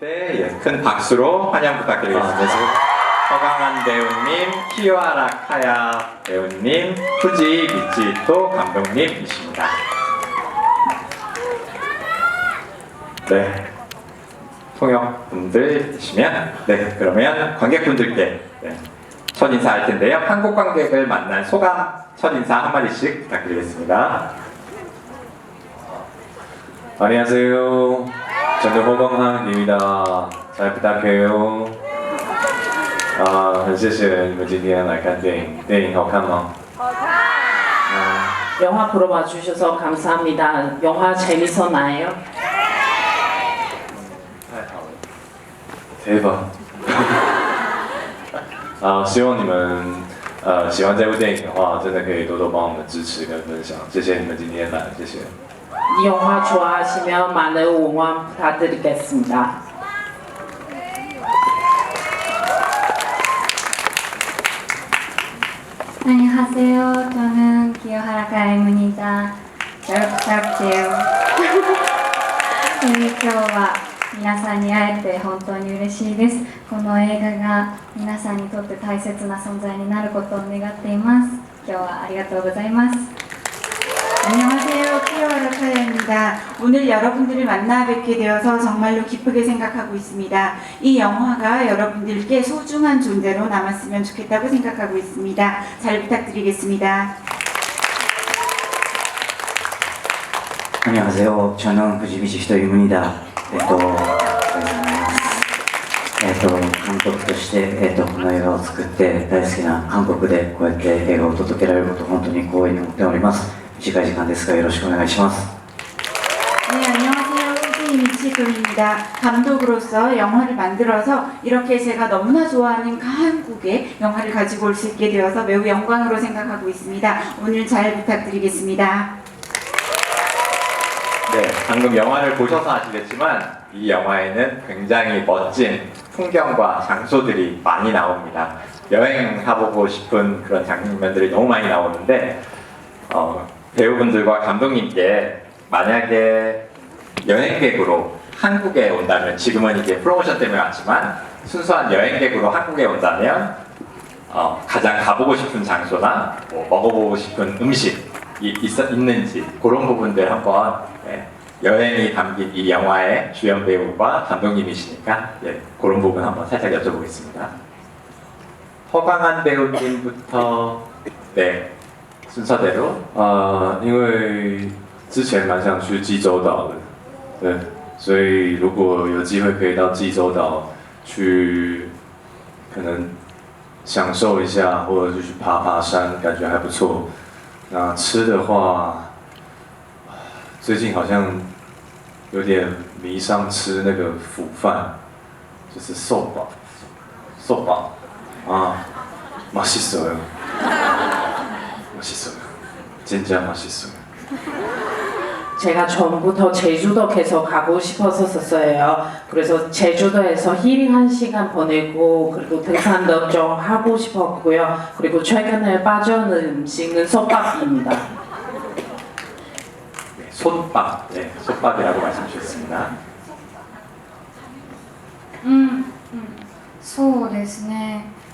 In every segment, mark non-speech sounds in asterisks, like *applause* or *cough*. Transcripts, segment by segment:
네, 예, 큰 박수로 환영 부탁드리겠습니다. 아, 네, 허강한 배우님, 키와라 카야 배우님, 후지 미치토 감독님이십니다. 네, 통역분들 계시면 네, 그러면 관객분들께 네, 첫 인사할 텐데요. 한국 관객을 만난 소감 첫 인사 한 마디씩 부탁드리겠습니다. 안녕하세요. 저는 호광항입니다. 잘 부탁해요.啊，很谢谢你们今天来看电影，电影好看吗？ 영화 보러 와주셔서 감사합니다. 영화 재밌었나요? 太好了，*laughs* 대박 啊，希望你们呃喜欢这部电影的话，真的可以多多帮我们支持跟分享，谢谢你们今天来，谢谢。 이 영화 좋아하시면 많은 응원 부탁드리겠습니다. 안녕하세요. 저는 기어하라카 엠입니다. 잘 부탁해요. 네, 今日は皆さんに会えて本当に嬉しいです。この映画が皆さんにとって大切な存在になることを願っています。今日はありがとうございます。 안녕하세요. 키오라 카야입니다. 오늘 여러분들을 만나 뵙게 되어서 정말로 기쁘게 생각하고 있습니다. 이 영화가 여러분들께 소중한 존재로 남았으면 좋겠다고 생각하고 있습니다. 잘 부탁드리겠습니다. 안녕하세요. 저는 후지미치 히토유입니다. えっと、えっと、監督として、えっと、この映画を作って大好きな韓国でこうやって映画を届けられることを本当に光栄に思っております。 短い時間ですがよろしくお願いします。 네, 안녕하세요. 후지 미치도입니다. 감독으로서 영화를 만들어서 이렇게 제가 너무나 좋아하는 한국의 영화를 가지고 올 수 있게 되어서 매우 영광으로 생각하고 있습니다. 오늘 잘 부탁드리겠습니다. 네, 방금 영화를 보셔서 아시겠지만 이 영화에는 굉장히 멋진 풍경과 장소들이 많이 나옵니다. 여행해보고 싶은 그런 장면들이 너무 많이 나오는데 어, 배우분들과 감독님께 만약에 여행객으로 한국에 온다면 지금은 이제 프로모션 때문에 왔지만 순수한 여행객으로 한국에 온다면 어, 가장 가보고 싶은 장소나 뭐 먹어보고 싶은 음식이 있, 있는지 그런 부분들 한번 예, 여행이 담긴 이 영화의 주연 배우와 감독님이시니까 예, 그런 부분 한번 살짝 여쭤보겠습니다. 허광한 배우님부터 네 순서대로 啊，因为之前蛮想去济州岛的，对，所以如果有机会可以到济州岛去，可能享受一下，或者就去爬爬山，感觉还不错。那吃的话，最近好像有点迷上吃那个腐饭，就是寿吧，寿吧啊，맛있어 요。 맛있어요. 진짜 맛있어요. 제가 전부터 제주도 계속 가고 싶었었어요. 그래서 제주도에서 힐링 한 시간 보내고 그리고 등산도 좀 하고 싶었고요. 그리고 최근에 빠져있는 음식은 솥밥입니다. 네, 솥밥 네, 솥밥이라고 말씀 주셨습니다. うん、そうですね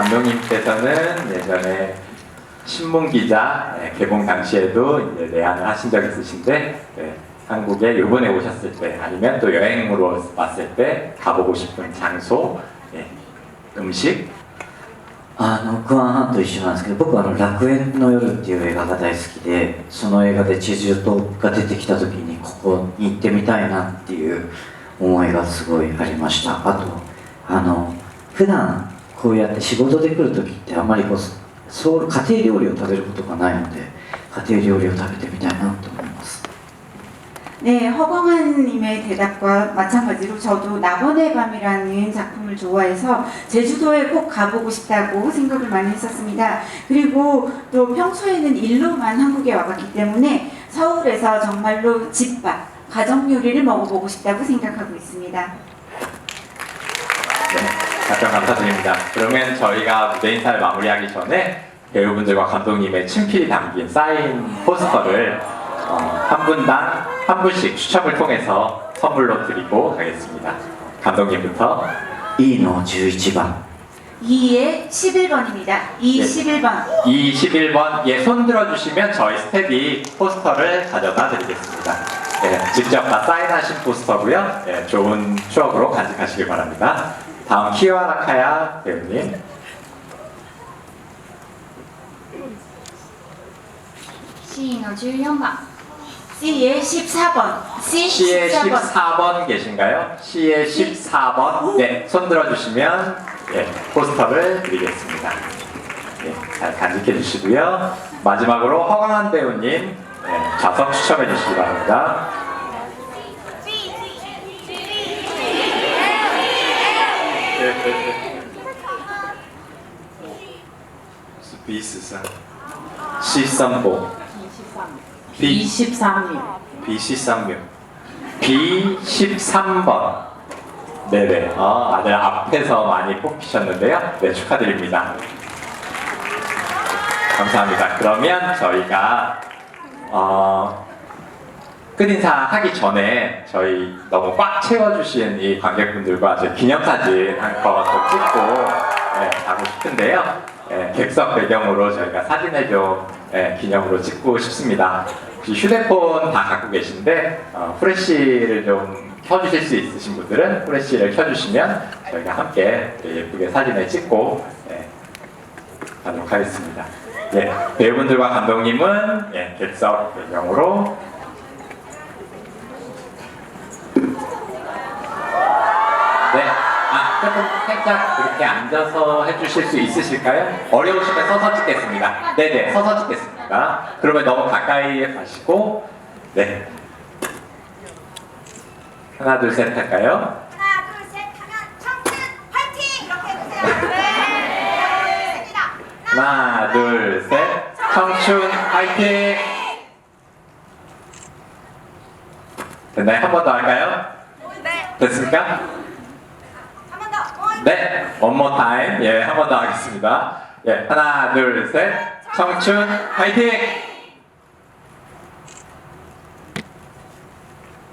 네, 감독님께서는 예전에 신문 기자 네, 개봉 당시에도 이제 내한을 하신 적 있으신데 네, 한국에 이번에 오셨을 때 아니면 또 여행으로 왔을 때 가보고 싶은 장소, 네, 음식 あの、クアンハンと一緒なんですけど、僕はあの、楽園の夜っていう映画が大好きで、その映画でチェジュ島が出てきた時に、ここに行ってみたいなっていう思いがすごいありました。あと、あの、普段 こうやって仕事で来る時ってあんまりこう、そう家庭料理を食べることがないので、家庭料理を食べてみたいなと思います。 네, 허광한님의 대답과 마찬가지로 저도 낙원의 밤이라는 작품을 좋아해서 제주도에 꼭 가보고 싶다고 생각을 많이 했었습니다. 그리고 또 평소에는 일로만 한국에 와봤기 때문에 서울에서 정말로 집밥, 가정 요리를 먹어보고 싶다고 생각하고 있습니다. 답변 감사드립니다. 그러면 저희가 무대 인사를 마무리하기 전에 배우분들과 감독님의 친필이 담긴 사인 포스터를 어, 한 분당 한 분씩 추첨을 통해서 선물로 드리고 가겠습니다. 감독님부터 이노 11번 2의 11번입니다. 2 11번 2 11번 예, 손 들어주시면 저희 스텝이 포스터를 가져다 드리겠습니다. 예, 직접 다 사인하신 포스터고요. 예, 좋은 추억으로 간직하시길 바랍니다. 다음 키와라카야 배우님. C の14番 C의 14번. C C의 14번. 14번 계신가요? C의 14번. 네, 손 들어주시면 예, 포스터를 드리겠습니다. 예, 잘 간직해 주시고요. 마지막으로 허광한 배우님 예, 좌석 추첨해 주시기 바랍니다. B13 C35 B 23일. B13명. B13번. 네네. 아, 네, 앞에서 많이 뽑히셨는데요. 네 축하드립니다. 감사합니다. 그러면 저희가 어, 끝인사 하기 전에 저희 너무 꽉 채워주신 이 관객분들과 기념사진 한컷 찍고 네, 가고 싶은데요. 네, 객석 배경으로 저희가 사진을 좀 네, 기념으로 찍고 싶습니다. 혹시 휴대폰 다 갖고 계신데 어, 후레쉬를 좀 켜주실 수 있으신 분들은 후레쉬를 켜주시면 저희가 함께 예쁘게 사진을 찍고 네, 가도록 하겠습니다. 예, 배우분들과 감독님은 예, 객석 배경으로 네, 아 조금 살짝 이렇게 앉아서 해주실 수 있으실까요? 어려우시면 서서 찍겠습니다. 네네, 서서 찍겠습니다. 그러면 너무 가까이 가시고, 네. 하나, 둘, 셋 할까요? 하나, 둘, 셋 하면 청춘 화이팅! 이렇게 해주세요. 네. 됩니다. 하나, 둘, 셋. 청춘 화이팅! 됐나요? 한 번 더 할까요? 네. 됐습니까? 네, more time. 예, 한 번 더 하겠습니다. 예, 하나, 둘, 셋. 청춘 화이팅!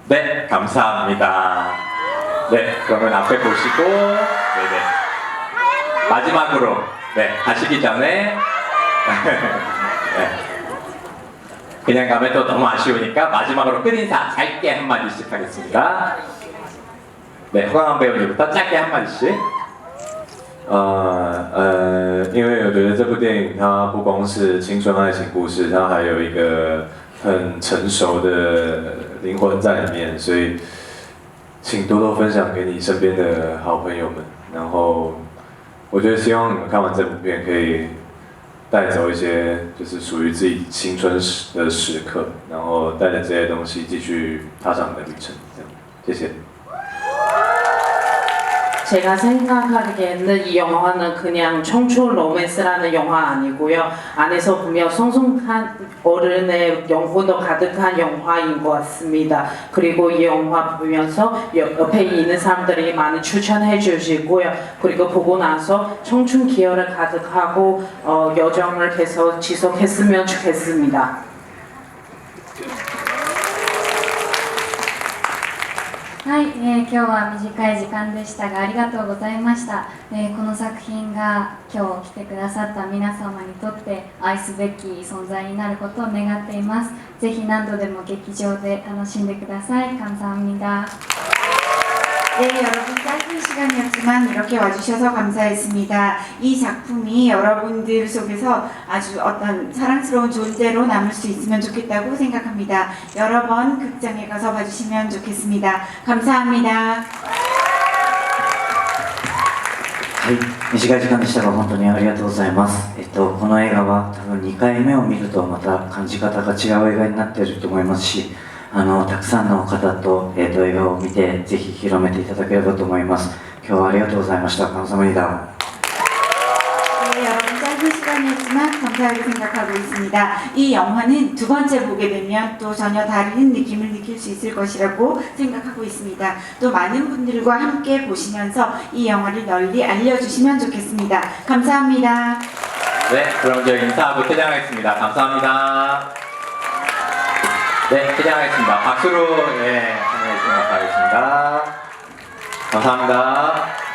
네, 감사합니다. 네, 그러면 앞에 보시고, 네네. 마지막으로, 네, 가시기 전에, *laughs* 네. 그냥 가면 또 너무 아쉬우니까 마지막으로 끝인사 짧게 한마디씩 하겠습니다. 네, 허강한 배우님부터 짧게 한마디씩. 呃呃，因为我觉得这部电影它不光是青春爱情故事，它还有一个很成熟的灵魂在里面，所以请多多分享给你身边的好朋友们。然后，我觉得希望你们看完这部片可以带走一些就是属于自己青春时的时刻，然后带着这些东西继续踏上你的旅程。这样，谢谢。 제가 생각하기에는 이 영화는 그냥 청춘 로맨스라는 영화 아니고요. 안에서 보면 성숙한 어른의 영혼도 가득한 영화인 것 같습니다. 그리고 이 영화 보면서 옆- 옆에 있는 사람들이 많이 추천해 주시고요. 그리고 보고 나서 청춘 기여를 가득하고 어, 여정을 계속 지속했으면 좋겠습니다. はい、えー今日は短い時間でしたがありがとうございました、えーこの作品が今日来てくださった皆様にとって愛すべき存在になることを願っていますぜひ何度でも劇場で楽しんでください감사합니다 네, 여러분 짧은 시간이었지만 이렇게 와주셔서 감사했습니다. 이 작품이 여러분들 속에서 아주 어떤 사랑스러운 존재로 남을 수 있으면 좋겠다고 생각합니다. 여러 번 극장에 가서 봐주시면 좋겠습니다. 감사합니다. はい、短い時間でしたが本当にありがとうございます。えっと、この映画は多分2回目を見るとまた感じ方が違う映画になっていると思いますし、 あのたくさんの方と,、えー、と映画を見てぜひ広めていただければと思います今日はありがとうございました 감사합니다 네, 여러분 짧은 시간이었지만 감사하게 생각하고 있습니다. 이 영화는 두 번째 보게 되면 또 전혀 다른 느낌을 느낄 수 있을 것이라고 생각하고 있습니다. 또 많은 분들과 함께 보시면서 이 영화를 널리 알려주시면 좋겠습니다. 감사합니다. 네, 그럼 저희 인사하고 퇴장하겠습니다. 감사합니다. 네, 퇴장하겠습니다. 박수로 예, 주시면 감사하겠습니다. 감사합니다.